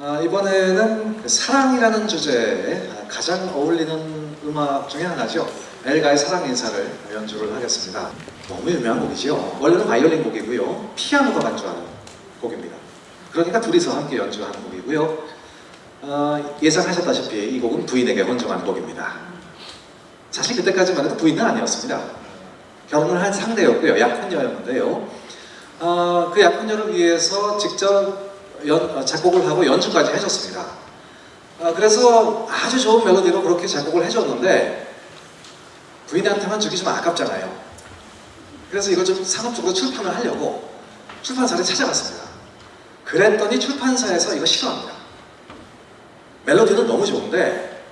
아, 이번에는 그 사랑이라는 주제에 가장 어울리는 음악 중에 하나죠. 엘가의 사랑 인사를 연주를 하겠습니다. 너무 유명한 곡이죠. 원래는 바이올린 곡이고요. 피아노가 반주하는 곡입니다. 그러니까 둘이서 함께 연주하는 곡이고요. 어, 예상하셨다시피 이 곡은 부인에게 헌정한 곡입니다. 사실 그때까지만 해도 부인은 아니었습니다. 결혼을 한 상대였고요. 약혼녀였는데요. 어, 그 약혼녀를 위해서 직접 연- 어, 작곡을 하고 연주까지 해줬습니다. 어, 그래서 아주 좋은 멜로디로 그렇게 작곡을 해줬는데 부인한테만 주기 좀 아깝잖아요. 그래서 이걸 좀 상업적으로 출판을 하려고 출판사를 찾아갔습니다. 그랬더니 출판사에서 이거 싫어합니다. 멜로디는 너무 좋은데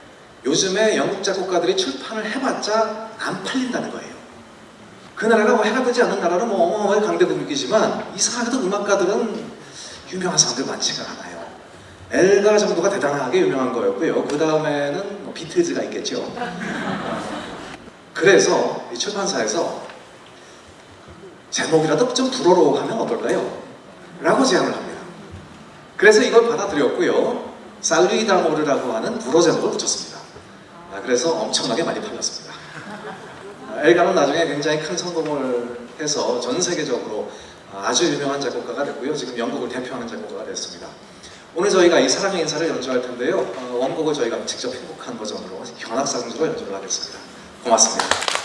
요즘에 영국 작곡가들이 출판을 해봤자 안 팔린다는 거예요. 그 나라가 뭐 해가 뜨지 않는 나라는 뭐 강대국이지만 이상하게도 음악가들은 유명한 사람들 많지가 않아요. 엘가 정도가 대단하게 유명한 거였고요. 그 다음에는 뭐 비틀즈가 있겠죠. 그래서 이 출판사에서 제목이라도 좀 불어로 하면 어떨까요? 라고 제안을 합니다. 그래서 이걸 받아들였고요. 살리다모르라고 하는 불어 제목을 붙였습니다. 아, 그래서 엄청나게 많이 팔렸습니다. 아, 엘가는 나중에 굉장히 큰 성공을 해서 전 세계적으로 아주 유명한 작곡가가 됐고요. 지금 영국을 대표하는 작곡가가 됐습니다. 오늘 저희가 이 사랑의 인사를 연주할 텐데요. 어, 원곡을 저희가 직접 편곡한 버전으로 현악상주로 연주를 하겠습니다. 고맙습니다.